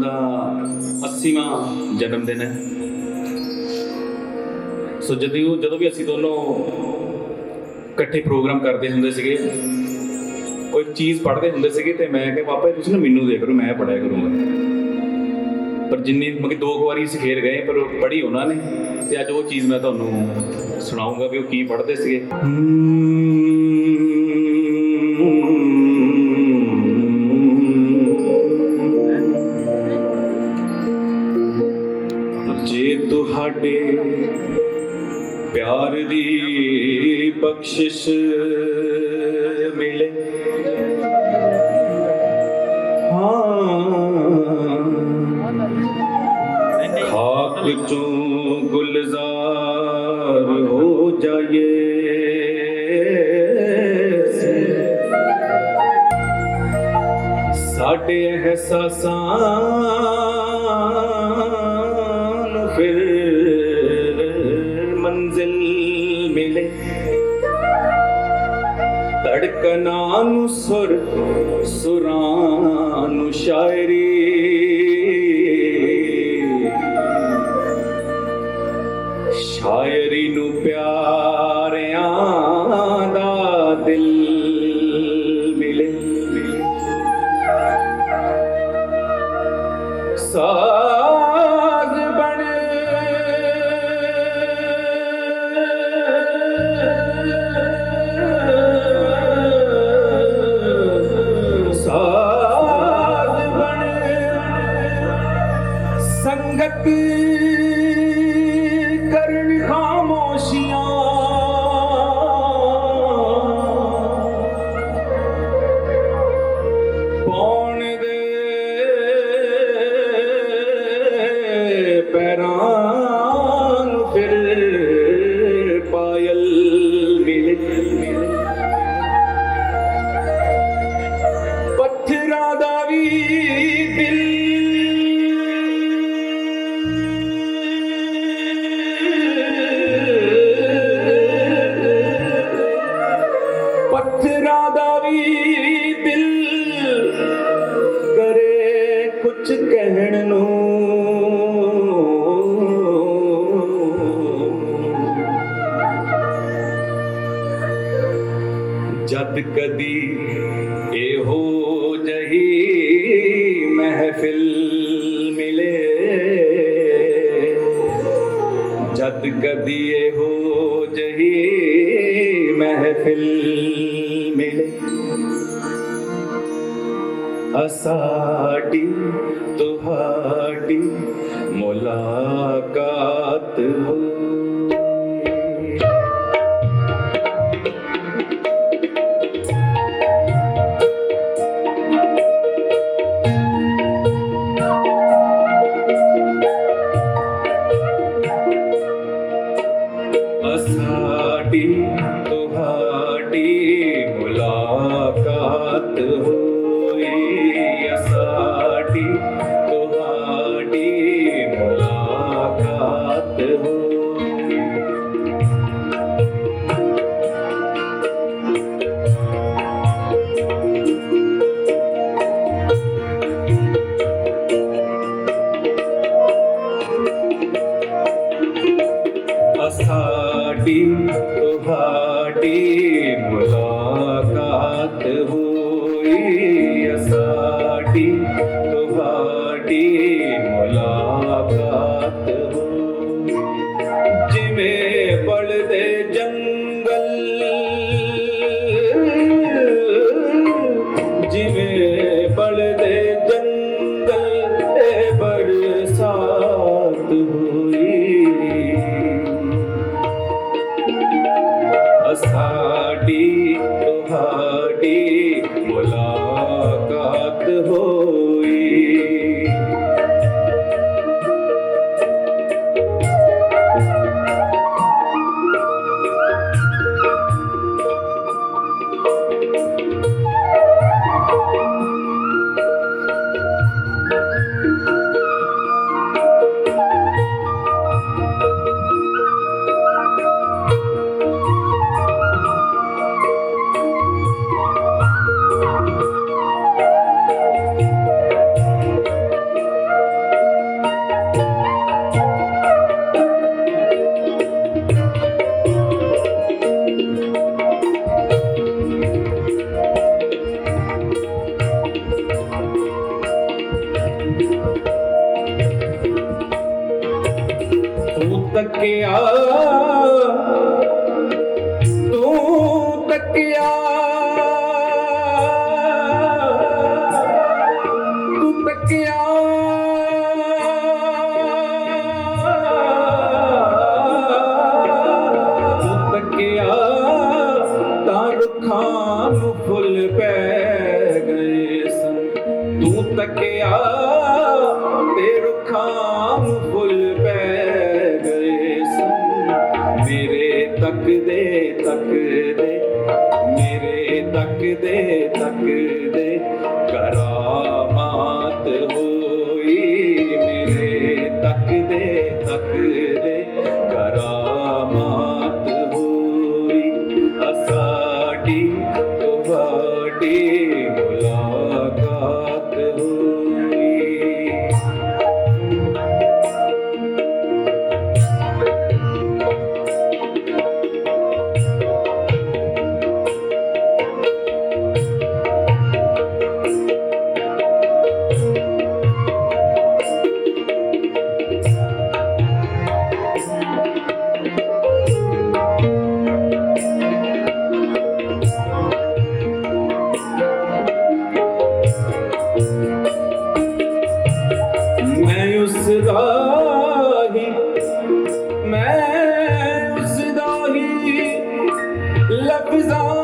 ਦਾ 80ਵਾਂ ਜਨਮ ਦਿਨ ਹੈ। ਸੋ ਜਦੋਂ ਜਦੋਂ ਵੀ ਅਸੀਂ ਦੋਨੋਂ ਇਕੱਠੇ ਪ੍ਰੋਗਰਾਮ ਕਰਦੇ ਹੁੰਦੇ ਸੀਗੇ, ਕੋਈ ਚੀਜ਼ ਪੜ੍ਹਦੇ ਹੁੰਦੇ ਸੀਗੇ ਤੇ ਮੈਂ ਕਿਹਾ, ਪਾਪਾ ਇਹ ਤੁਸੀਂ ਨਾ ਮੈਨੂੰ ਦੇ ਕਰੋ ਮੈਂ ਪੜ੍ਹਿਆ ਕਰੂੰਗਾ। ਪਰ ਜਿੰਨੀ ਮਤਲਬ ਕਿ ਦੋ ਕੁ ਵਾਰੀ ਅਸੀਂ ਖੇਡ ਗਏ, ਪਰ ਉਹ ਪੜ੍ਹੀ ਉਹਨਾਂ ਨੇ ਤੇ ਅੱਜ ਉਹ ਚੀਜ਼ ਮੈਂ ਤੁਹਾਨੂੰ ਸੁਣਾਉਂਗਾ ਵੀ ਉਹ ਕੀ ਪੜ੍ਹਦੇ ਸੀਗੇ। ਜੇ ਤੁਹਾਡੇ ਪਿਆਰ ਦੀ ਬਖਸ਼ਿਸ਼ ਮਿਲੇ। ਹਾਂ। ਖਾਕ ਚੋਂ ਗੁਲਜ਼ਾਰ ਹੋ ਜਾਏ ਸਾਡੇ ਅਹਿਸਾਸਾਂ ਧੜਕਨਾਂ ਨੂੰ ਸੁਰ ਸੁਰਾਂ ਨੂੰ ਸ਼ਾਇਰੀ। ਸ਼ਾਇਰੀ ਨੂੰ ਪਿਆਰਿਆਂ ਦਾ ਦਿਲ ਮਿਲੇ। ਸਾਜ਼ ਸੰਗਤ ਕਰਨ ਖਾਮੋਸ਼ੀਆਂ। ਪੌਣ ਦੇ ਪੈਰਾਂ ਨੂੰ ਫਿਰ ਪਾਇਲ ਮਿਲੇ? ਪੱਥਰਾਂ ਦਾ ਵੀ ਅਸਾਡੀ ਤੁਹਾਡੀ ਮੁਲਾਕਾਤ ਹੋਈ ਅਸਾਡੀ ਤੁਹਾਡੀ ਮੁਲਾਕਾਤ ਹੋਈ ਮੁਲਾਕਾਤ ਹੋਈ ਤੂੰ ਤੱਕਿਆ ਤੂੰ ਤੱਕਿਆ ਤੂੰ ਤੱਕਿਆ ਤਾਂ ਰੁੱਖਾਂ ਨੂੰ ਫੁੱਲ ਪੈ ਗਏ ਸਨ। ਤੂੰ ਤੱਕਿਆ ਤੁਹਾਡੀ लफ़ज़ान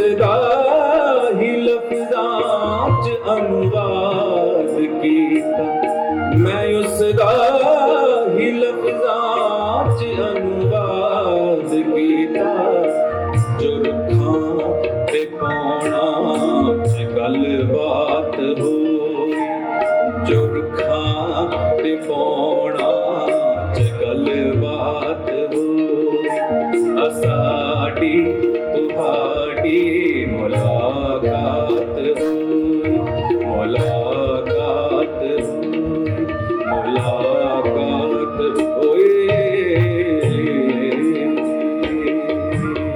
लफ़ज़ान ई लफ़ज़ान ਅੱਖਾਂ ਤੇ ਪਾਉਣਾ ਗੱਲ ਬਾਤ ਹੋਈ। ਜੁਰਖਾਂ ਤੇ ਪਾਉਣਾ ਗੱਲ ਬਾਤ ਹੋਈ। ਤੁਹਾਡੀ